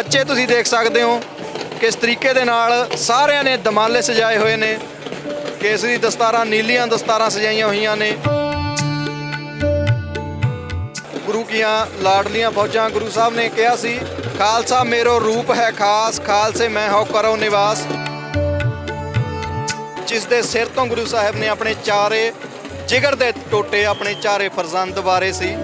ਬੱਚੇ ਤੁਸੀਂ ਦੇਖ ਸਕਦੇ ਹੋ ਕਿਸ ਤਰੀਕੇ ਦੇ ਨਾਲ ਸਾਰਿਆਂ ਨੇ ਦਮਾਲੇ ਸਜਾਏ ਹੋਏ ਨੇ। ਕੇਸਰੀ ਦਸਤਾਰਾਂ, ਨੀਲੀਆਂ ਦਸਤਾਰਾਂ ਸਜਾਈਆਂ ਹੋਈਆਂ ਨੇ। ਗੁਰੂ ਕੀਆਂ ਲਾਡਲੀਆਂ ਫੌਜਾਂ, ਗੁਰੂ ਸਾਹਿਬ ਨੇ ਕਿਹਾ ਸੀ, ਖਾਲਸਾ ਮੇਰੋ ਰੂਪ ਹੈ ਖਾਸ, ਖਾਲਸੇ ਮੈਂ ਹੋ ਕਰੋ ਨਿਵਾਸ। ਜਿਸ ਦੇ ਸਿਰ ਤੋਂ ਗੁਰੂ ਸਾਹਿਬ ਨੇ ਆਪਣੇ ਚਾਰੇ ਜਿਗਰ ਦੇ ਟੋਟੇ ਆਪਣੇ ਚਾਰੇ ਫਰਜ਼ੰਦ ਵਾਰੇ ਸੀ।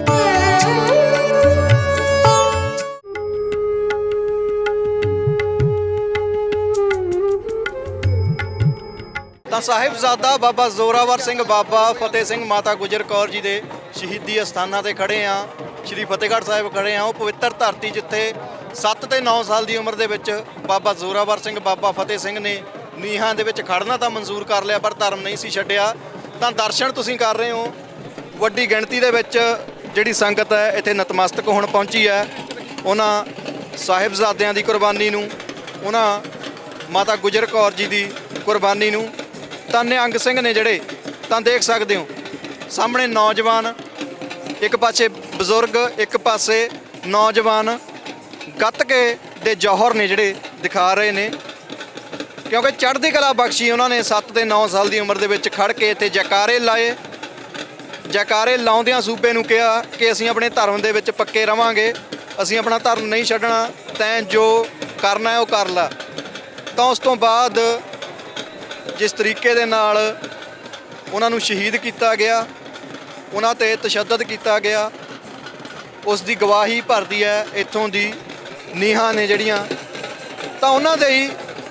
ਤਾਂ ਸਾਹਿਬਜ਼ਾਦਾ ਬਾਬਾ ਜ਼ੋਰਾਵਰ ਸਿੰਘ ਬਾਬਾ ਫਤਿਹ ਸਿੰਘ ਮਾਤਾ ਗੁਜਰ ਕੌਰ ਜੀ ਦੇ ਸ਼ਹੀਦੀ ਅਸਥਾਨਾਂ ਤੇ ਖੜੇ ਆ। ਸ਼੍ਰੀ ਫਤਿਹਗੜ੍ਹ ਸਾਹਿਬ ਖੜੇ ਆ। ਉਹ ਪਵਿੱਤਰ ਧਰਤੀ ਜਿੱਥੇ 7 ਤੇ 9 ਸਾਲ ਦੀ ਉਮਰ ਦੇ ਵਿੱਚ ਬਾਬਾ ਜ਼ੋਰਾਵਰ ਸਿੰਘ ਬਾਬਾ ਫਤਿਹ ਸਿੰਘ ਨੇ ਨੀਹਾਂ ਦੇ ਵਿੱਚ ਖੜਨਾ ਤਾਂ ਮਨਜ਼ੂਰ ਕਰ ਲਿਆ, ਪਰ ਧਰਮ ਨਹੀਂ ਸੀ ਛੱਡਿਆ। ਤਾਂ ਦਰਸ਼ਨ ਤੁਸੀਂ ਕਰ ਰਹੇ ਹੋ। ਵੱਡੀ ਗਿਣਤੀ ਦੇ ਵਿੱਚ ਜਿਹੜੀ ਸੰਗਤ ਹੈ, ਇੱਥੇ ਨਤਮਸਤਕ ਹੋਣ ਪਹੁੰਚੀ ਹੈ। ਉਹਨਾਂ ਸਾਹਿਬਜ਼ਾਦਿਆਂ ਦੀ ਕੁਰਬਾਨੀ ਨੂੰ, ਉਹਨਾਂ ਮਾਤਾ ਗੁਜਰ ਕੌਰ ਜੀ ਦੀ ਕੁਰਬਾਨੀ ਨੂੰ ਤਾਂ ਨਿਹੰਗ ਸਿੰਘ ਨੇ ਜਿਹੜੇ, ਤਾਂ ਦੇਖ ਸਕਦੇ ਹੋ, ਸਾਹਮਣੇ ਨੌਜਵਾਨ, ਇੱਕ ਪਾਸੇ ਬਜ਼ੁਰਗ, ਇੱਕ ਪਾਸੇ ਨੌਜਵਾਨ ਗੱਤਕੇ ਦੇ ਜੌਹਰ ਨੇ ਜਿਹੜੇ ਦਿਖਾ ਰਹੇ ਨੇ। ਕਿਉਂਕਿ ਚੜ੍ਹਦੀ ਕਲਾ ਬਖਸ਼ੀ ਉਹਨਾਂ ਨੇ 7 ਤੇ 9 ਸਾਲ ਦੀ ਉਮਰ ਦੇ ਵਿੱਚ ਖੜ ਕੇ ਇੱਥੇ ਜੈਕਾਰੇ ਲਾਏ। ਜੈਕਾਰੇ ਲਾਉਂਦਿਆਂ ਸੂਬੇ ਨੂੰ ਕਿਹਾ ਕਿ ਅਸੀਂ ਆਪਣੇ ਧਰਮ ਦੇ ਵਿੱਚ ਪੱਕੇ ਰਵਾਂਗੇ, ਅਸੀਂ ਆਪਣਾ ਧਰਮ ਨਹੀਂ ਛੱਡਣਾ, ਤੈਂ ਜੋ ਕਰਨਾ ਹੈ ਉਹ ਕਰ ਲੈ। ਤਾਂ ਉਸ ਤੋਂ ਬਾਅਦ ਜਿਸ ਤਰੀਕੇ ਦੇ ਨਾਲ ਉਹਨਾਂ ਨੂੰ ਸ਼ਹੀਦ ਕੀਤਾ ਗਿਆ ਉਹਨਾਂ ਤੇ ਤਸ਼ੱਦਦ ਕੀਤਾ ਗਿਆ ਉਸ ਦੀ ਗਵਾਹੀ ਭਰਦੀ ਹੈ ਇੱਥੋਂ ਦੀ ਨੀਹਾਂ ਨੇ ਜਿਹੜੀਆਂ ਤਾਂ ਉਹਨਾਂ ਦੇ ਹੀ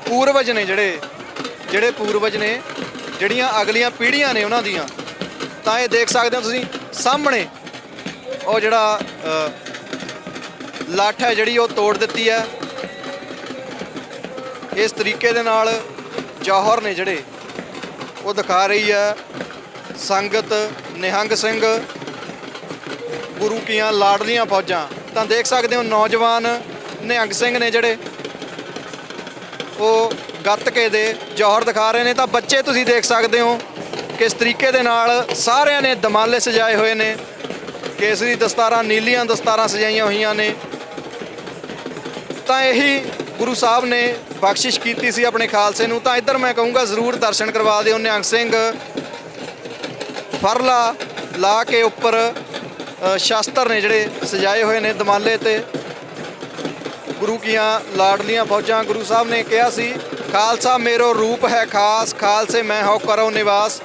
ਪੂਰਵਜ ਨੇ ਜਿਹੜੇ ਜਿਹੜੇ ਪੂਰਵਜ ਨੇ ਜਿਹੜੀਆਂ ਅਗਲੀਆਂ ਪੀੜ੍ਹੀਆਂ ਨੇ ਉਹਨਾਂ ਦੀਆਂ। ਤਾਂ ਇਹ ਦੇਖ ਸਕਦੇ ਹੋ ਤੁਸੀਂ ਸਾਹਮਣੇ ਉਹ ਜਿਹੜਾ ਅ, ਲੱਠ ਹੈ ਜਿਹੜੀ ਉਹ ਤੋੜ ਦਿੱਤੀ ਹੈ। ਇਸ ਤਰੀਕੇ ਦੇ ਨਾਲ ਜੌਹਰ ਨੇ ਜਿਹੜੇ ਉਹ ਦਿਖਾ ਰਹੀ ਹੈ। ਸੰਗਤ ਨਿਹੰਗ ਸਿੰਘ, ਗੁਰੂ ਕੀਆਂ ਲਾਡਲੀਆਂ ਫੌਜਾਂ। ਤਾਂ ਦੇਖ ਸਕਦੇ ਹੋ ਨੌਜਵਾਨ ਨਿਹੰਗ ਸਿੰਘ ਨੇ ਜਿਹੜੇ ਉਹ ਗੱਤਕੇ ਦੇ ਜੌਹਰ ਦਿਖਾ ਰਹੇ ਨੇ। ਤਾਂ ਬੱਚੇ ਤੁਸੀਂ ਦੇਖ ਸਕਦੇ ਹੋ ਕਿਸ ਤਰੀਕੇ ਦੇ ਨਾਲ ਸਾਰਿਆਂ ਨੇ ਦਮਾਲੇ ਸਜਾਏ ਹੋਏ ਨੇ। ਕੇਸਰੀ ਦਸਤਾਰਾਂ, ਨੀਲੀਆਂ ਦਸਤਾਰਾਂ ਸਜਾਈਆਂ ਹੋਈਆਂ ਨੇ। ਤਾਂ ਇਹੀ ਗੁਰੂ ਸਾਹਿਬ ਨੇ ਬਖਸ਼ਿਸ਼ ਕੀਤੀ ਸੀ ਆਪਣੇ ਖਾਲਸੇ ਨੂੰ ਤਾਂ ਇੱਧਰ ਮੈਂ ਕਹੂੰਗਾ ਜ਼ਰੂਰ ਦਰਸ਼ਨ ਕਰਵਾ ਦਿਓ ਨਿਹੰਗ ਸਿੰਘ। ਫਰਲਾ ਲਾ ਕੇ ਉੱਪਰ ਅ, ਸ਼ਾਸਤਰ ਨੇ ਜਿਹੜੇ ਸਜਾਏ ਹੋਏ ਨੇ ਦਮਾਲੇ ਤੇ। ਗੁਰੂ ਕੀਆਂ ਲਾਡਲੀਆਂ ਫੌਜਾਂ ਗੁਰੂ ਸਾਹਿਬ ਨੇ ਕਿਹਾ ਸੀ ਖਾਲਸਾ ਮੇਰੋ ਰੂਪ ਹੈ ਖਾਸ ਖਾਲਸੇ ਮੈਂ ਹੋ ਕਰੋ ਨਿਵਾਸ।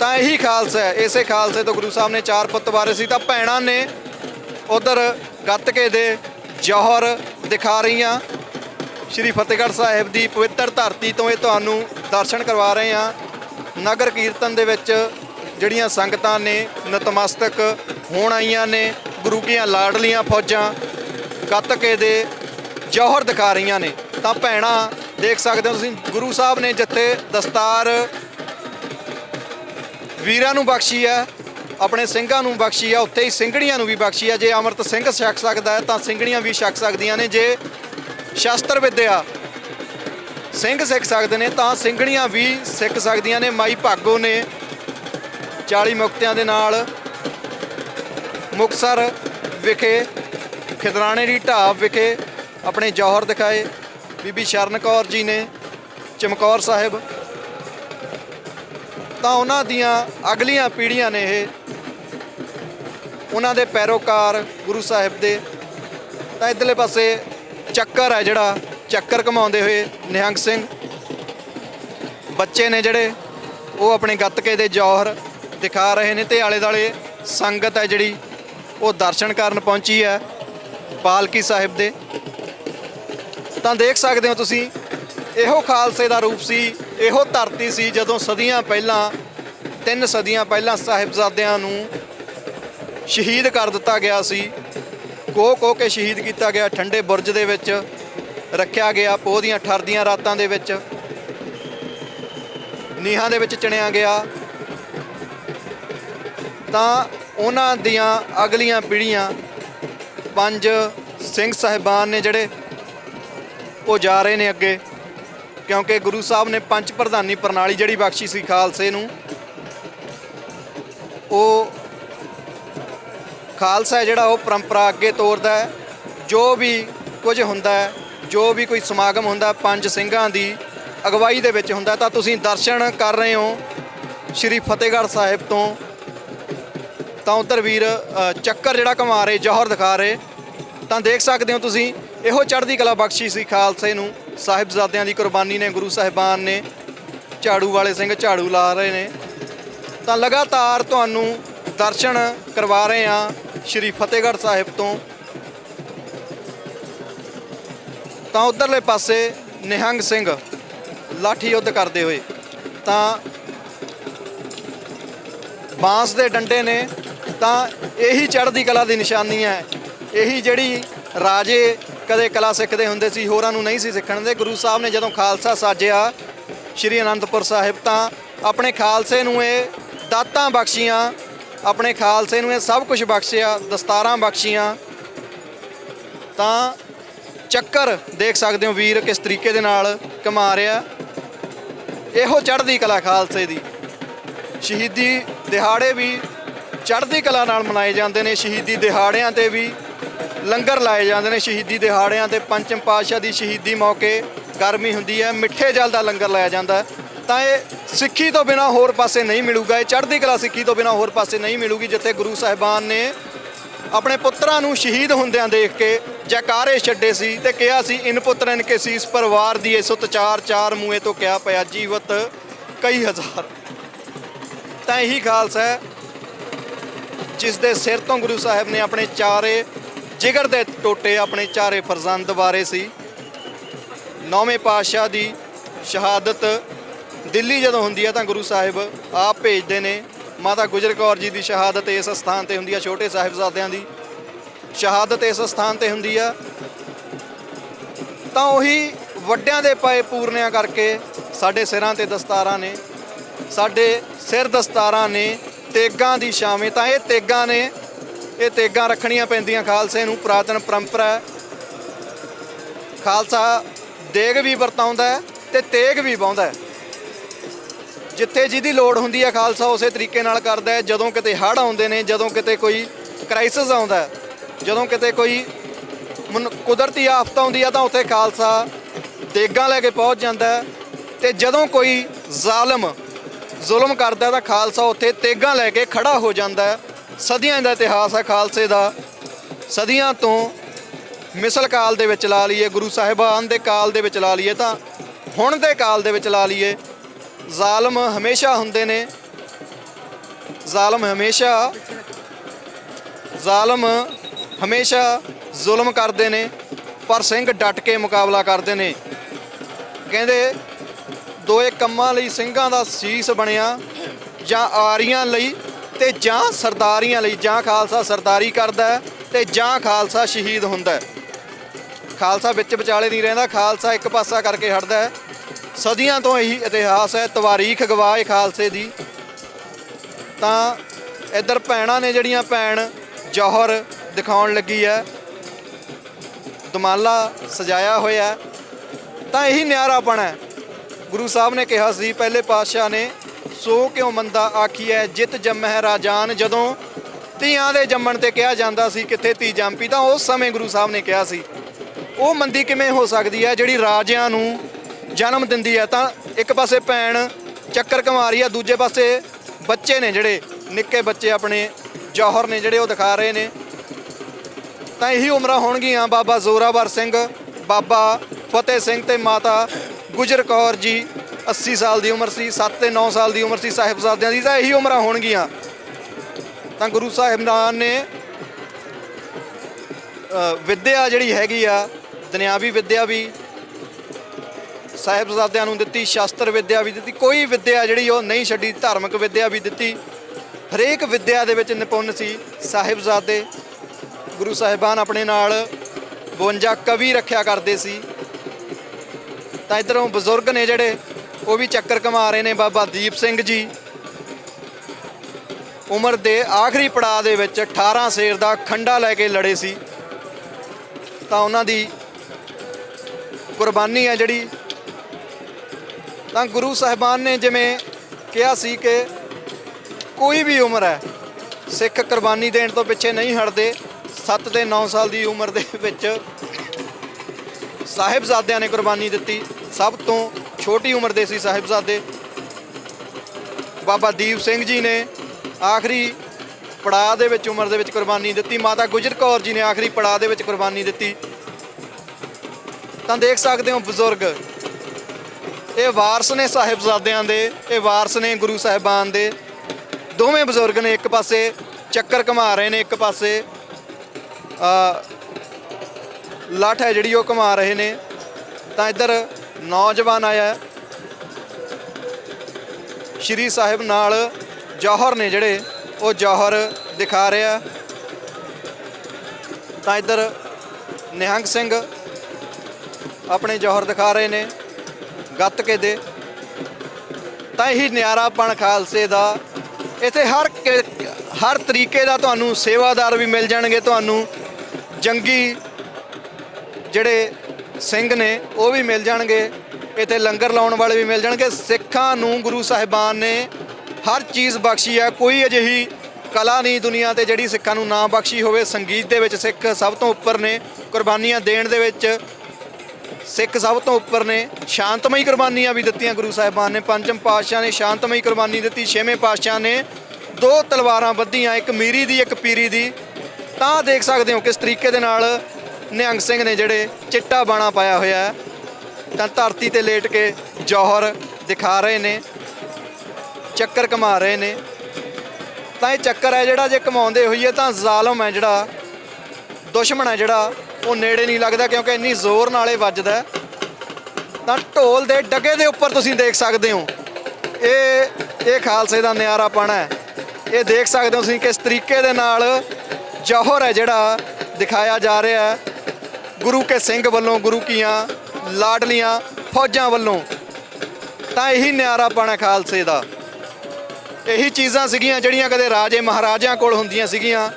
ਤਾਂ ਇਹੀ ਖਾਲਸਾ ਹੈ। ਇਸੇ ਖਾਲਸੇ ਤੋਂ ਗੁਰੂ ਸਾਹਿਬ ਨੇ ਚਾਰ ਪੁੱਤ ਵਾਰੇ ਸੀ ਤਾਂ ਭੈਣਾਂ ਨੇ ਉਧਰ ਗੱਤਕੇ ਦੇ ਜੌਹਰ ਦਿਖਾ ਰਹੀਆਂ। ਸ਼੍ਰੀ ਫਤਿਹਗੜ੍ਹ ਸਾਹਿਬ ਦੀ ਪਵਿੱਤਰ ਧਰਤੀ ਤੋਂ ਇਹ ਤੁਹਾਨੂੰ ਦਰਸ਼ਨ ਕਰਵਾ ਰਹੇ ਹਾਂ। ਨਗਰ ਕੀਰਤਨ ਦੇ ਵਿੱਚ ਜਿਹੜੀਆਂ ਸੰਗਤਾਂ ਨੇ, ਨਤਮਸਤਕ ਹੋਣ ਆਈਆਂ ਨੇ, ਗੁਰੂ ਕੀਆਂ ਲਾਡਲੀਆਂ ਫੌਜਾਂ ਗੱਤਕੇ ਦੇ ਜੌਹਰ ਦਿਖਾ ਰਹੀਆਂ ਨੇ। ਤਾਂ ਭੈਣਾਂ, ਦੇਖ ਸਕਦੇ ਹੋ ਤੁਸੀਂ, ਗੁਰੂ ਸਾਹਿਬ ਨੇ ਜਿੱਥੇ ਦਸਤਾਰ ਵੀਰਾਂ ਨੂੰ ਬਖਸ਼ੀ ਹੈ, ਆਪਣੇ ਸਿੰਘਾਂ ਨੂੰ ਬਖਸ਼ੀ ਹੈ, ਉੱਥੇ ਹੀ ਸਿੰਘਣੀਆਂ ਨੂੰ ਵੀ ਬਖਸ਼ੀ ਆ ਜੇ ਅਮਰਤ ਸਿੰਘ ਛਕ ਸਕਦਾ ਹੈ, ਤਾਂ ਸਿੰਘਣੀਆਂ ਵੀ ਛਕ ਸਕਦੀਆਂ ਨੇ। ਜੇ ਸ਼ਸਤਰ ਵਿੱਦਿਆ। ਸਿੰਘ ਸਿੱਖ ਸਕਦੇ ਨੇ ਤਾਂ ਸਿੰਘਣੀਆਂ ਵੀ ਸਿੱਖ ਸਕਦੀਆਂ ਨੇ। ਮਾਈ ਭਾਗੋ ਨੇ 40 ਮੁਕਤਿਆਂ ਦੇ ਨਾਲ ਮੁਕਸਰ ਵਿਖੇ, ਖਿਦਰਾਣੇ ਦੀ ਢਾਬ ਵਿਖੇ ਆਪਣੇ ਜੌਹਰ ਦਿਖਾਏ। ਬੀਬੀ ਸ਼ਰਨ ਕੌਰ ਜੀ ਨੇ, ਚਮਕੌਰ ਸਾਹਿਬ। ਤਾਂ ਉਹਨਾਂ ਦੀਆਂ ਅਗਲੀਆਂ ਪੀੜ੍ਹੀਆਂ ਨੇ ਇਹ। ਉਹਨਾਂ ਦੇ ਪੈਰੋਕਾਰ ਗੁਰੂ ਸਾਹਿਬ ਦੇ। ਤਾਂ ਇਧਰਲੇ ਪਾਸੇ ਚੱਕਰ ਹੈ ਜਿਹੜਾ, ਚੱਕਰ ਕਮਾਉਂਦੇ ਹੋਏ ਨਿਹੰਗ ਸਿੰਘ। ਬੱਚੇ ਨੇ ਜਿਹੜੇ, ਉਹ ਆਪਣੇ ਗੱਤਕੇ ਦੇ ਜੌਹਰ ਦਿਖਾ ਰਹੇ ਨੇ ਤੇ ਆਲੇ ਦਾਲੇ ਸੰਗਤ ਹੈ ਜਿਹੜੀ, ਉਹ ਦਰਸ਼ਨ ਕਰਨ ਪਹੁੰਚੀ ਹੈ ਪਾਲਕੀ ਸਾਹਿਬ ਦੇ। ਤਾਂ ਦੇਖ ਸਕਦੇ ਹੋ ਤੁਸੀਂ, ਇਹੋ ਖਾਲਸੇ ਦਾ ਰੂਪ ਸੀ, ਇਹੋ ਧਰਤੀ ਸੀ ਜਦੋਂ ਸਦੀਆਂ ਪਹਿਲਾਂ, ਤਿੰਨ ਸਦੀਆਂ ਪਹਿਲਾਂ ਸਾਹਿਬਜ਼ਾਦਿਆਂ ਨੂੰ ਸ਼ਹੀਦ ਕਰ ਦਿੱਤਾ ਗਿਆ ਸੀ। ਕੋਹ ਕੋ ਕੇ ਸ਼ਹੀਦ ਕੀਤਾ ਗਿਆ, ਠੰਡੇ ਬੁਰਜ ਦੇ ਵਿੱਚ ਰੱਖਿਆ ਗਿਆ, ਪੋਹ ਦੀਆਂ ਠਰਦੀਆਂ ਰਾਤਾਂ ਦੇ ਵਿੱਚ। ਨੀਹਾਂ ਦੇ ਵਿੱਚ ਚਿਣਿਆ ਗਿਆ। ਤਾਂ ਉਹਨਾਂ ਦੀਆਂ ਅਗਲੀਆਂ ਪੀੜ੍ਹੀਆਂ ਪੰਜ ਸਿੰਘ ਸਾਹਿਬਾਨ ਨੇ ਜਿਹੜੇ ਉਹ ਜਾ ਰਹੇ ਨੇ ਅੱਗੇ, ਕਿਉਂਕਿ ਗੁਰੂ ਸਾਹਿਬ ਨੇ ਪੰਜ ਪ੍ਰਧਾਨੀ ਪ੍ਰਣਾਲੀ ਜਿਹੜੀ ਬਖਸ਼ੀ ਸੀ ਖਾਲਸੇ ਨੂੰ, ਉਹ ਖਾਲਸਾ ਹੈ ਜਿਹੜਾ ਉਹ ਪਰੰਪਰਾ ਅੱਗੇ ਤੋਰਦਾ ਹੈ। ਜੋ ਵੀ ਕੁਝ ਹੁੰਦਾ ਹੈ, ਜੋ ਵੀ ਕੋਈ ਸਮਾਗਮ ਹੁੰਦਾ ਪੰਜ ਸਿੰਘਾਂ ਦੀ ਅਗਵਾਈ ਦੇ ਵਿੱਚ ਹੁੰਦਾ ਤਾਂ ਤੁਸੀਂ ਦਰਸ਼ਨ ਕਰ ਰਹੇ ਹੋ ਸ਼੍ਰੀ ਫਤਿਹਗੜ੍ਹ ਸਾਹਿਬ ਤੋਂ। ਤਾਂ ਉਧਰ ਵੀਰ ਚੱਕਰ ਜਿਹੜਾ ਘੁਮਾ ਰਹੇ, ਜੌਹਰ ਦਿਖਾ ਰਹੇ। ਤਾਂ ਦੇਖ ਸਕਦੇ ਹੋ ਤੁਸੀਂ, ਇਹੋ ਚੜ੍ਹਦੀ ਕਲਾ ਬਖਸ਼ੀ ਸੀ ਖਾਲਸੇ ਨੂੰ। ਸਾਹਿਬਜ਼ਾਦਿਆਂ ਦੀ ਕੁਰਬਾਨੀ ਨੇ, ਗੁਰੂ ਸਾਹਿਬਾਨ ਨੇ, ਝਾੜੂ ਵਾਲੇ ਸਿੰਘ ਝਾੜੂ ਲਾ ਰਹੇ ਨੇ। ਤਾਂ ਲਗਾਤਾਰ ਤੁਹਾਨੂੰ ਦਰਸ਼ਨ ਕਰਵਾ ਰਹੇ ਹਾਂ। ਸ਼੍ਰੀ ਫਤਿਹਗੜ੍ਹ ਸਾਹਿਬ ਤੋਂ। ਤਾਂ ਉਧਰਲੇ ਪਾਸੇ ਨਿਹੰਗ ਸਿੰਘ ਲਾਠੀ ਯੁੱਧ ਕਰਦੇ ਹੋਏ। ਤਾਂ ਬਾਂਸ ਦੇ ਡੰਡੇ ਨੇ, ਤਾਂ ਇਹੀ ਚੜ੍ਹਦੀ ਕਲਾ ਦੀ ਨਿਸ਼ਾਨੀ ਹੈ। ਇਹੀ ਜਿਹੜੀ ਰਾਜੇ ਕਦੇ ਕਲਾ ਸਿੱਖਦੇ ਹੁੰਦੇ ਸੀ, ਹੋਰਾਂ ਨੂੰ ਨਹੀਂ ਸੀ ਸਿੱਖਣ ਦੇ ਗੁਰੂ ਸਾਹਿਬ ਨੇ ਜਦੋਂ ਖਾਲਸਾ ਸਾਜਿਆ ਸ਼੍ਰੀ ਅਨੰਦਪੁਰ ਸਾਹਿਬ, ਤਾਂ ਆਪਣੇ ਖਾਲਸੇ ਨੂੰ ਇਹ ਦਾਤਾਂ ਬਖਸ਼ੀਆਂ ਆਪਣੇ ਖਾਲਸੇ ਨੂੰ ਇਹ ਸਭ ਕੁਝ ਬਖਸ਼ਿਆ, ਦਸਤਾਰਾਂ ਬਖਸ਼ੀਆਂ, ਤਾਂ ਚੱਕਰ ਦੇਖ ਸਕਦੇ ਹੋ ਵੀਰ ਕਿਸ ਤਰੀਕੇ ਦੇ ਨਾਲ ਕਮਾ ਰਿਹਾ। ਇਹੋ ਚੜ੍ਹਦੀ ਕਲਾ ਖਾਲਸੇ ਦੀ। ਸ਼ਹੀਦੀ ਦਿਹਾੜੇ ਵੀ ਚੜ੍ਹਦੀ ਕਲਾ ਨਾਲ ਮਨਾਏ ਜਾਂਦੇ ਨੇ। ਸ਼ਹੀਦੀ ਦਿਹਾੜਿਆਂ ਤੇ ਵੀ ਲੰਗਰ ਲਾਏ ਜਾਂਦੇ ਨੇ। ਸ਼ਹੀਦੀ ਦਿਹਾੜਿਆਂ ਤੇ ਪੰਚਮ ਪਾਤਸ਼ਾਹ ਦੀ ਸ਼ਹੀਦੀ ਮੌਕੇ ਗਰਮੀ ਹੁੰਦੀ ਹੈ। ਮਿੱਠੇ ਜਲ ਦਾ ਲੰਗਰ ਲਾਇਆ ਜਾਂਦਾ ਹੈ। ਤਾਂ ਇਹ ਸਿੱਖੀ ਤੋਂ ਬਿਨਾ ਹੋਰ ਪਾਸੇ ਨਹੀਂ ਮਿਲੂਗਾ। ਇਹ ਚੜ੍ਹਦੀ ਕਲਾ ਸਿੱਖੀ ਤੋਂ ਬਿਨਾ ਹੋਰ ਪਾਸੇ ਨਹੀਂ ਮਿਲੂਗੀ, ਜਿੱਥੇ ਗੁਰੂ ਸਾਹਿਬਾਨ ਨੇ ਆਪਣੇ ਪੁੱਤਰਾਂ ਨੂੰ ਸ਼ਹੀਦ ਹੁੰਦਿਆਂ ਦੇਖ ਕੇ ਜੈਕਾਰੇ ਛੱਡੇ ਸੀ ਤੇ ਕਿਹਾ ਸੀ, ਇਨ ਪੁੱਤਰਨ ਕੇ ਸੀਸ ਪਰਿਵਾਰ ਦੀ ਸੁਤ ਚਾਰ ਚਾਰ ਮੂਏ ਤੋਂ ਕਿਹਾ ਪਿਆ, ਜੀਵਤ ਕਈ ਹਜ਼ਾਰ। ਤਾਂ ਇਹੀ ਖਾਲਸਾ ਹੈ, ਜਿਸ ਦੇ ਸਿਰ ਤੋਂ ਗੁਰੂ ਸਾਹਿਬ ਨੇ ਆਪਣੇ ਚਾਰੇ ਜਿਗਰ ਦੇ ਟੋਟੇ ਆਪਣੇ ਚਾਰੇ ਫਰਜ਼ੰਦ ਵਾਰੇ ਸੀ। ਨੌਵੇਂ ਪਾਤਸ਼ਾਹ ਦੀ ਸ਼ਹਾਦਤ ਦਿੱਲੀ ਜਦੋਂ ਹੁੰਦੀ ਹੈ ਤਾਂ ਗੁਰੂ ਸਾਹਿਬ ਆਪ ਭੇਜਦੇ ਨੇ। ਮਾਤਾ ਗੁਜਰ ਕੌਰ ਜੀ ਦੀ ਸ਼ਹਾਦਤ ਇਸ ਸਥਾਨ ਤੇ ਹੁੰਦੀ ਹੈ ਛੋਟੇ ਸਾਹਿਬਜ਼ਾਦਿਆਂ ਦੀ ਸ਼ਹਾਦਤ ਇਸ ਸਥਾਨ ਤੇ ਹੁੰਦੀ ਆ। ਤਾਂ ਉਹੀ ਵੱਡਿਆਂ ਦੇ ਪਏ ਪੂਰਨਿਆਂ ਕਰਕੇ ਸਾਡੇ ਸਿਰਾਂ ਤੇ ਦਸਤਾਰਾਂ ਨੇ, ਸਾਡੇ ਸਿਰ ਦਸਤਾਰਾਂ ਨੇ, ਤੇਗਾਂ ਦੀ ਛਾਵੇਂ। ਤਾਂ ਇਹ ਤੇਗਾਂ ਨੇ, ਇਹ ਤੇਗਾਂ ਰੱਖਣੀਆਂ ਪੈਂਦੀਆਂ ਖਾਲਸੇ ਨੂੰ, ਪੁਰਾਤਨ ਪਰੰਪਰਾ ਖਾਲਸਾ ਦੇਗ ਵੀ ਵਰਤਾਉਂਦਾ ਹੈ ਤੇ ਤੇਗ ਵੀ ਬਾਉਂਦਾ ਜਿੱਥੇ ਜਿਹਦੀ ਲੋੜ ਹੁੰਦੀ ਹੈ ਖਾਲਸਾ ਉਸੇ ਤਰੀਕੇ ਨਾਲ ਕਰਦਾ ਹੈ। ਜਦੋਂ ਕਿਤੇ ਹੜ੍ਹ ਆਉਂਦੇ ਨੇ, ਜਦੋਂ ਕਿਤੇ ਕੋਈ ਕ੍ਰਾਈਸਿਸ ਆਉਂਦਾ ਜਦੋਂ ਕਿਤੇ ਕੋਈ ਮਨ- ਕੁਦਰਤੀ ਆਫਤ ਆਉਂਦੀ ਆ ਤਾਂ ਉੱਥੇ ਖਾਲਸਾ ਦੇਗਾਂ ਲੈ ਕੇ ਪਹੁੰਚ ਜਾਂਦਾ ਹੈ ਤੇ ਜਦੋਂ ਕੋਈ ਜ਼ਾਲਮ, ਜ਼ੁਲਮ ਕਰਦਾ ਤਾਂ ਖਾਲਸਾ ਉੱਥੇ ਤੇਗਾਂ ਲੈ ਕੇ ਖੜਾ ਹੋ ਜਾਂਦਾ ਸਦੀਆਂ ਦਾ ਇਤਿਹਾਸ ਹੈ ਖਾਲਸੇ ਦਾ। ਸਦੀਆਂ ਤੋਂ ਮਿਸਲ ਕਾਲ ਦੇ ਵਿੱਚ ਲਾ ਲਈਏ, ਗੁਰੂ ਸਾਹਿਬਾਨ ਦੇ ਕਾਲ ਦੇ ਵਿੱਚ ਲਾ ਲਈਏ ਤਾਂ ਹੁਣ ਦੇ ਕਾਲ ਦੇ ਵਿੱਚ ਲਾ ਲਈਏ। ਜ਼ਾਲਮ ਹਮੇਸ਼ਾ ਹੁੰਦੇ ਨੇ। ਜ਼ਾਲਮ ਹਮੇਸ਼ਾ ਜ਼ਾਲਮ ਹਮੇਸ਼ਾ ਜ਼ੁਲਮ ਕਰਦੇ ਨੇ, ਪਰ ਸਿੰਘ ਡਟ ਕੇ ਮੁਕਾਬਲਾ ਕਰਦੇ ਨੇ। ਕਹਿੰਦੇ, ਦੋਏ ਕੰਮਾਂ ਲਈ ਸਿੰਘਾਂ ਦਾ ਸੀਸ ਬਣਿਆ, ਜਾਂ ਆਰੀਆਂ ਲਈ ਤੇ ਜਾਂ ਸਰਦਾਰੀਆਂ ਲਈ। ਜਾਂ ਖਾਲਸਾ ਸਰਦਾਰੀ ਕਰਦਾ ਹੈ ਤੇ ਜਾਂ ਖਾਲਸਾ ਸ਼ਹੀਦ ਹੁੰਦਾ ਖਾਲਸਾ ਵਿੱਚ ਵਿਚਾਲੇ ਨਹੀਂ ਰਹਿੰਦਾ, ਖਾਲਸਾ ਇੱਕ ਪਾਸਾ ਕਰਕੇ ਹਟਦਾ ਸਦੀਆਂ ਤੋਂ ਇਹੀ ਇਤਿਹਾਸ ਹੈ, ਤਵਾਰੀਖ ਗਵਾਹ ਖਾਲਸੇ ਦੀ। ਤਾਂ ਇੱਧਰ ਭੈਣਾਂ ਨੇ ਜਿਹੜੀਆਂ ਭੈਣ ਜੌਹਰ ਦਿਖਾਉਣ ਲੱਗੀ ਹੈ, ਦਮਾਲਾ ਸਜਾਇਆ ਹੋਇਆ ਤਾਂ ਇਹੀ ਨਿਆਰਾਪਣ ਹੈ। ਗੁਰੂ ਸਾਹਿਬ ਨੇ ਕਿਹਾ ਸੀ, ਪਹਿਲੇ ਪਾਤਸ਼ਾਹ ਨੇ, ਸੋ ਕਿਉ ਮੰਦਾ ਆਖੀਐ, ਜਿਤ ਜੰਮਹਿ ਰਾਜਾਨ, ਜਦੋਂ ਧੀਆਂ ਦੇ ਜੰਮਣ ਤੇ ਕਿਹਾ ਜਾਂਦਾ ਸੀ, ਕਿੱਥੇ ਧੀ ਜੰਮਪੀ ਤਾਂ ਉਸ ਸਮੇਂ ਗੁਰੂ ਸਾਹਿਬ ਨੇ ਕਿਹਾ ਸੀ, ਉਹ ਮੰਦੀ ਕਿਵੇਂ ਹੋ ਸਕਦੀ ਹੈ, ਜਿਹੜੀ ਰਾਜਿਆਂ ਨੂੰ ਜਨਮ ਦਿੰਦੀ ਹੈ ਤਾਂ ਇੱਕ ਪਾਸੇ ਭੈਣ ਚੱਕਰ ਘੁਮਾ ਰਹੀ ਆ, ਦੂਜੇ ਪਾਸੇ ਬੱਚੇ ਨੇ ਜਿਹੜੇ, ਨਿੱਕੇ ਬੱਚੇ ਆਪਣੇ ਜੌਹਰ ਨੇ ਜਿਹੜੇ ਉਹ ਦਿਖਾ ਰਹੇ ਨੇ। ਤਾਂ ਇਹੀ ਉਮਰਾਂ ਹੋਣਗੀਆਂ ਬਾਬਾ ਜ਼ੋਰਾਵਰ ਸਿੰਘ, ਬਾਬਾ ਫਤਿਹ ਸਿੰਘ ਤੇ ਮਾਤਾ ਗੁਜਰ ਕੌਰ ਜੀ 80 ਸਾਲ ਦੀ ਉਮਰ ਸੀ 7 ਤੇ 9 ਸਾਲ ਦੀ ਉਮਰ ਸੀ ਸਾਹਿਬਜ਼ਾਦਿਆਂ ਦੀ, ਤਾਂ ਇਹੀ ਉਮਰਾਂ ਹੋਣਗੀਆਂ। ਤਾਂ ਗੁਰੂ ਸਾਹਿਬਾਨ ਨੇ ਵਿੱਦਿਆ ਜਿਹੜੀ ਹੈਗੀ ਆ, ਦੁਨਿਆਵੀ ਵਿੱਦਿਆ ਵੀ ਸਾਹਿਬਜ਼ਾਦਿਆਂ ਨੂੰ ਦਿੱਤੀ, ਸ਼ਾਸਤਰ ਵਿੱਦਿਆ ਵੀ ਦਿੱਤੀ, ਕੋਈ ਵਿੱਦਿਆ ਜਿਹੜੀ ਉਹ ਨਹੀਂ ਛੱਡੀ, ਧਾਰਮਿਕ ਵਿੱਦਿਆ ਵੀ ਦਿੱਤੀ। ਹਰੇਕ ਵਿੱਦਿਆ ਦੇ ਵਿੱਚ ਨਿਪੁੰਨ ਸੀ ਸਾਹਿਬਜ਼ਾਦੇ। ਗੁਰੂ ਸਾਹਿਬਾਨ ਆਪਣੇ ਨਾਲ 52 ਕਵੀ ਰੱਖਿਆ ਕਰਦੇ ਸੀ। ਤਾਂ ਇਧਰੋਂ ਬਜ਼ੁਰਗ ਨੇ ਜਿਹੜੇ, ਉਹ ਵੀ ਚੱਕਰ ਕਮਾ ਰਹੇ ਨੇ ਬਾਬਾ ਦੀਪ ਸਿੰਘ ਜੀ। ਉਮਰ ਦੇ ਆਖਰੀ ਪੜਾਅ ਦੇ ਵਿੱਚ 18 ਸੇਰ ਦਾ ਖੰਡਾ ਲੈ ਕੇ ਲੜੇ ਸੀ। ਤਾਂ ਉਹਨਾਂ ਦੀ ਕੁਰਬਾਨੀ ਹੈ ਜਿਹੜੀ ਤਾਂ ਗੁਰੂ ਸਾਹਿਬਾਨ ਨੇ ਜਿਵੇਂ ਕਿਹਾ ਸੀ ਕਿ ਕੋਈ ਵੀ ਉਮਰ ਹੈ, ਸਿੱਖ ਕੁਰਬਾਨੀ ਦੇਣ ਤੋਂ ਪਿੱਛੇ ਨਹੀਂ ਹਟਦੇ 7 ਤੇ 9 ਸਾਲ ਦੀ ਉਮਰ ਦੇ ਵਿੱਚ ਸਾਹਿਬਜ਼ਾਦਿਆਂ ਨੇ ਕੁਰਬਾਨੀ ਦਿੱਤੀ। ਸਭ ਤੋਂ ਛੋਟੀ ਉਮਰ ਦੇ ਸੀ ਸਾਹਿਬਜ਼ਾਦੇ। ਬਾਬਾ ਦੀਪ ਸਿੰਘ ਜੀ ਨੇ ਆਖਰੀ ਪੜਾਅ ਦੇ ਵਿੱਚ ਉਮਰ ਦੇ ਵਿੱਚ ਕੁਰਬਾਨੀ ਦਿੱਤੀ। ਮਾਤਾ ਗੁਜਰ ਕੌਰ ਜੀ ਨੇ ਆਖਰੀ ਪੜਾਅ ਦੇ ਵਿੱਚ ਕੁਰਬਾਨੀ ਦਿੱਤੀ। ਤਾਂ ਦੇਖ ਸਕਦੇ ਹੋ ਬਜ਼ੁਰਗ ਇਹ ਵਾਰਸ ਨੇ ਸਾਹਿਬਜ਼ਾਦਿਆਂ ਦੇ, ਇਹ ਵਾਰਸ ਨੇ ਗੁਰੂ ਸਾਹਿਬਾਨ ਦੇ। ਦੋਵੇਂ ਬਜ਼ੁਰਗ ਨੇ ਇੱਕ ਪਾਸੇ, ਚੱਕਰ ਘੁਮਾ ਰਹੇ ਨੇ ਇੱਕ ਪਾਸੇ। ਆ ਲੱਠ ਹੈ ਜਿਹੜੀ ਉਹ ਘੁਮਾ ਰਹੇ ਨੇ। ਤਾਂ ਇੱਧਰ ਨੌਜਵਾਨ ਆਇਆ ਸ਼੍ਰੀ ਸਾਹਿਬ ਨਾਲ ਜੌਹਰ ਨੇ ਜਿਹੜੇ, ਉਹ ਜੌਹਰ ਦਿਖਾ ਰਿਹਾ ਤਾਂ ਇੱਧਰ ਨਿਹੰਗ ਸਿੰਘ ਆਪਣੇ ਜੌਹਰ ਦਿਖਾ ਰਹੇ ਨੇ। ਗੱਤਕੇ ਦੇ। ਤਾਂ ਇਹੀ ਨਿਆਰਾਪਣ ਖਾਲਸੇ ਦਾ। ਇੱਥੇ ਹਰ ਹਰ ਤਰੀਕੇ ਦਾ ਤੁਹਾਨੂੰ ਸੇਵਾਦਾਰ ਵੀ ਮਿਲ ਜਾਣਗੇ ਤੁਹਾਨੂੰ। ਜੰਗੀ ਜਿਹੜੇ ਸਿੰਘ ਨੇ, ਉਹ ਵੀ ਮਿਲ ਜਾਣਗੇ। ਇੱਥੇ ਲੰਗਰ ਲਾਉਣ ਵਾਲੇ ਵੀ ਮਿਲ ਜਾਣਗੇ। ਸਿੱਖਾਂ ਨੂੰ ਗੁਰੂ ਸਾਹਿਬਾਨ ਨੇ ਹਰ ਚੀਜ਼ ਬਖਸ਼ੀ ਹੈ। ਕੋਈ ਅਜਿਹੀ ਕਲਾ ਨਹੀਂ ਦੁਨੀਆ ਤੇ ਜਿਹੜੀ ਸਿੱਖਾਂ ਨੂੰ ਨਾ ਬਖਸ਼ੀ ਹੋਵੇ। ਸੰਗੀਤ ਦੇ ਵਿੱਚ ਸਿੱਖ ਸਭ ਤੋਂ ਉੱਪਰ ਨੇ। ਕੁਰਬਾਨੀਆਂ ਦੇਣ ਦੇ ਵਿੱਚ ਸਿੱਖ ਸਭ ਤੋਂ ਉੱਪਰ ਨੇ। ਸ਼ਾਂਤਮਈ ਕੁਰਬਾਨੀਆਂ ਵੀ ਦਿੱਤੀਆਂ ਗੁਰੂ ਸਾਹਿਬਾਨ ਨੇ। ਪੰਜਮ ਪਾਤਸ਼ਾਹ ਨੇ ਸ਼ਾਂਤਮਈ ਕੁਰਬਾਨੀ ਦਿੱਤੀ। ਛੇਵੇਂ ਪਾਤਸ਼ਾਹ ਨੇ ਦੋ ਤਲਵਾਰਾਂ ਵੱਧੀਆਂ, ਇੱਕ ਮੀਰੀ ਦੀ, ਇੱਕ ਪੀਰੀ ਦੀ। ਤਾਂ ਦੇਖ ਸਕਦੇ ਹੋ ਕਿਸ ਤਰੀਕੇ ਦੇ ਨਾਲ ਨਿਹੰਗ ਸਿੰਘ ਨੇ ਜਿਹੜੇ ਚਿੱਟਾ ਬਾਣਾ ਪਾਇਆ ਹੋਇਆ ਹੈ। ਤਾਂ ਧਰਤੀ ਤੇ ਲੇਟ ਕੇ ਜੌਹਰ ਦਿਖਾ ਰਹੇ ਨੇ, ਚੱਕਰ ਕਮਾ ਰਹੇ ਨੇ। ਤਾਂ ਇਹ ਚੱਕਰ ਹੈ ਜਿਹੜਾ ਜੇ ਕਮਾਉਂਦੇ ਹੋਈਏ ਤਾਂ ਜ਼ਾਲਮ ਹੈ ਜਿਹੜਾ, ਦੁਸ਼ਮਣ ਹੈ ਜਿਹੜਾ। ਉਹ ਨੇੜੇ ਨਹੀਂ ਲੱਗਦਾ ਕਿਉਂਕਿ ਇੰਨੀ ਜ਼ੋਰ ਨਾਲ ਇਹ ਵੱਜਦਾ ਤਾਂ ਢੋਲ ਦੇ ਡੱਗੇ ਦੇ ਉੱਪਰ ਤੁਸੀਂ ਦੇਖ ਸਕਦੇ ਹੋ। ਇਹ ਇਹ ਖਾਲਸੇ ਦਾ ਨਿਆਰਾਪਣਾ ਹੈ। ਇਹ ਦੇਖ ਸਕਦੇ ਹੋ ਤੁਸੀਂ ਕਿਸ ਤਰੀਕੇ ਦੇ ਨਾਲ ਜੌਹਰ ਹੈ ਜਿਹੜਾ ਦਿਖਾਇਆ ਜਾ ਰਿਹਾ ਹੈ। ਗੁਰੂ ਕੇ ਸਿੰਘ ਵੱਲੋਂ ਗੁਰੂ ਕੀਆਂ, ਲਾਡਲੀਆਂ, ਫੌਜਾਂ ਵੱਲੋਂ। ਤਾਂ ਇਹੀ ਨਿਆਰਾਪਣ ਹੈ ਖਾਲਸੇ ਦਾ। ਇਹੀ ਚੀਜ਼ਾਂ ਸੀਗੀਆਂ ਜਿਹੜੀਆਂ ਕਦੇ ਰਾਜੇ ਮਹਾਰਾਜਿਆਂ ਕੋਲ ਹੁੰਦੀਆਂ ਸੀਗੀਆਂ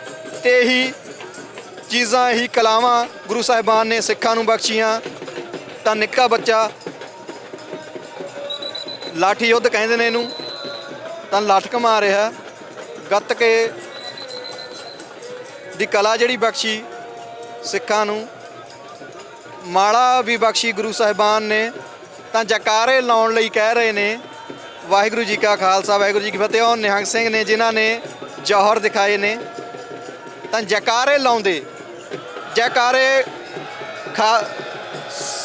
ਤੇ ਇਹੀ ਚੀਜ਼ਾਂ ਹੀ ਕਲਾਵਾਂ ਗੁਰੂ ਸਾਹਿਬਾਨ ਨੇ ਸਿੱਖਾਂ ਨੂੰ ਬਖਸ਼ੀਆਂ, ਤਾਂ ਨਿੱਕਾ ਬੱਚਾ ਲਾਠੀ ਯੁੱਧ ਕਹਿੰਦੇ ਨੇ ਇਹਨੂੰ, ਤਾਂ ਲਾਠ ਕਮਾ ਰਿਹਾ ਗੱਤਕੇ ਦੀ ਕਲਾ ਜਿਹੜੀ ਬਖਸ਼ੀ ਸਿੱਖਾਂ ਨੂੰ, ਮਾਲਾ ਵੀ ਬਖਸ਼ੀ ਗੁਰੂ ਸਾਹਿਬਾਨ ਨੇ, ਤਾਂ ਜਕਾਰੇ ਲਾਉਣ ਲਈ ਕਹਿ ਰਹੇ ਨੇ, ਵਾਹਿਗੁਰੂ ਜੀ ਕਾ ਖਾਲਸਾ, ਵਾਹਿਗੁਰੂ ਜੀ ਕੀ ਫਤਿਹ, ਉਹ ਨਿਹੰਗ ਸਿੰਘ ਨੇ ਜਿਨ੍ਹਾਂ ਨੇ ਜੌਹਰ ਦਿਖਾਏ ਨੇ, ਤਾਂ ਜਕਾਰੇ ਲਾਉਂਦੇ ਜੈਕਾਰੇ ਖਾ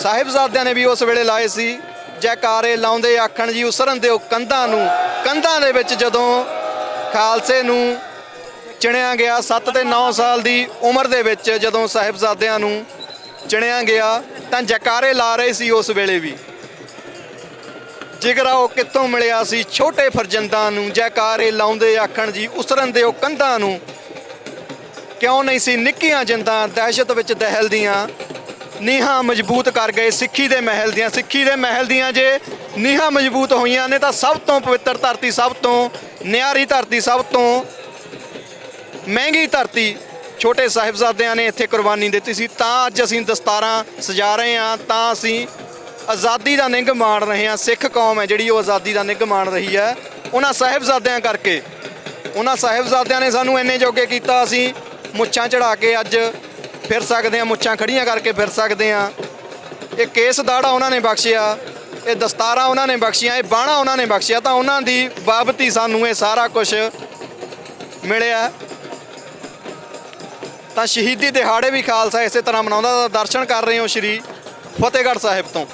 ਸਾਹਿਬਜ਼ਾਦਿਆਂ ਨੇ ਵੀ ਉਸ ਵੇਲੇ ਲਾਏ ਸੀ। ਜੈਕਾਰੇ ਲਾਉਂਦੇ ਆਖਣ ਜੀ ਉਸਰਨ ਦਿਓ ਕੰਧਾਂ ਨੂੰ। ਕੰਧਾਂ ਦੇ ਵਿੱਚ ਜਦੋਂ ਖਾਲਸੇ ਨੂੰ ਚਿਣਿਆ ਗਿਆ 7 ਤੇ 9 ਸਾਲ ਦੀ ਉਮਰ ਦੇ ਵਿੱਚ ਜਦੋਂ ਸਾਹਿਬਜ਼ਾਦਿਆਂ ਨੂੰ ਚਿਣਿਆ ਗਿਆ, ਤਾਂ ਜੈਕਾਰੇ ਲਾ ਰਹੇ ਸੀ ਉਸ ਵੇਲੇ ਵੀ। ਜਿਗਰਾ ਉਹ ਕਿੱਥੋਂ ਮਿਲਿਆ ਸੀ? ਛੋਟੇ ਫਰਜ਼ੰਦਾਂ ਨੂੰ ਜੈਕਾਰੇ ਲਾਉਂਦੇ ਆਖਣ ਜੀ ਉਸਰਨ ਦਿਓ ਕੰਧਾਂ ਨੂੰ। ਕਿਉਂ ਨਹੀਂ ਸੀ? ਨਿੱਕੀਆਂ ਜਿੰਦਾਂ ਦਹਿਸ਼ਤ ਵਿੱਚ ਦਹਿਲਦੀਆਂ ਨੀਹਾਂ ਮਜ਼ਬੂਤ ਕਰ ਗਏ ਸਿੱਖੀ ਦੇ ਮਹਿਲ ਦੀਆਂ। ਸਿੱਖੀ ਦੇ ਮਹਿਲ ਦੀਆਂ ਜੇ ਨੀਹਾਂ ਮਜ਼ਬੂਤ ਹੋਈਆਂ ਨੇ ਤਾਂ ਸਭ ਤੋਂ ਪਵਿੱਤਰ ਧਰਤੀ, ਸਭ ਤੋਂ ਨਿਆਰੀ ਧਰਤੀ, ਸਭ ਤੋਂ ਮਹਿੰਗੀ ਧਰਤੀ ਛੋਟੇ ਸਾਹਿਬਜ਼ਾਦਿਆਂ ਨੇ ਇੱਥੇ ਕੁਰਬਾਨੀ ਦਿੱਤੀ ਸੀ। ਤਾਂ ਅੱਜ ਅਸੀਂ ਦਸਤਾਰਾਂ ਸਜਾ ਰਹੇ ਹਾਂ, ਤਾਂ ਅਸੀਂ ਆਜ਼ਾਦੀ ਦਾ ਨਿੰਗ ਮਾਣ ਰਹੇ ਹਾਂ। ਸਿੱਖ ਕੌਮ ਹੈ ਜਿਹੜੀ ਉਹ ਆਜ਼ਾਦੀ ਦਾ ਨਿੰਗ ਮਾਣ ਰਹੀ ਹੈ। ਉਹਨਾਂ ਸਾਹਿਬਜ਼ਾਦਿਆਂ ਕਰਕੇ, ਉਹਨਾਂ ਸਾਹਿਬਜ਼ਾਦਿਆਂ ਨੇ ਸਾਨੂੰ ਇੰਨੇ ਜੋਗੇ ਕੀਤਾ, ਅਸੀਂ ਮੁੱਛਾਂ ਚੜਾ ਕੇ ਅੱਜ ਫਿਰ ਸਕਦੇ ਹਾਂ, ਮੁੱਛਾਂ ਖੜੀਆਂ ਕਰਕੇ ਫਿਰ ਸਕਦੇ ਹਾਂ। ਇਹ ਕੇਸ ਦਾੜਾ ਉਹਨਾਂ ਨੇ ਬਖਸ਼ਿਆ, ਇਹ ਦਸਤਾਰਾਂ ਉਹਨਾਂ ਨੇ ਬਖਸ਼ੀਆਂ, ਇਹ ਬਾਣਾ ਉਹਨਾਂ ਨੇ ਬਖਸ਼ਿਆ, ਤਾਂ ਉਹਨਾਂ ਦੀ ਬਾਬਤੀ ਸਾਨੂੰ ਇਹ ਸਾਰਾ ਕੁਝ ਮਿਲਿਆ। ਤਾਂ ਸ਼ਹੀਦੀ ਦਿਹਾੜੇ ਵੀ ਖਾਲਸਾ ਇਸੇ ਤਰ੍ਹਾਂ ਮਨਾਉਂਦਾ, ਦਰਸ਼ਨ ਕਰ ਰਹੇ ਹੋ ਸ਼੍ਰੀ ਫਤਿਹਗੜ੍ਹ ਸਾਹਿਬ ਤੋਂ।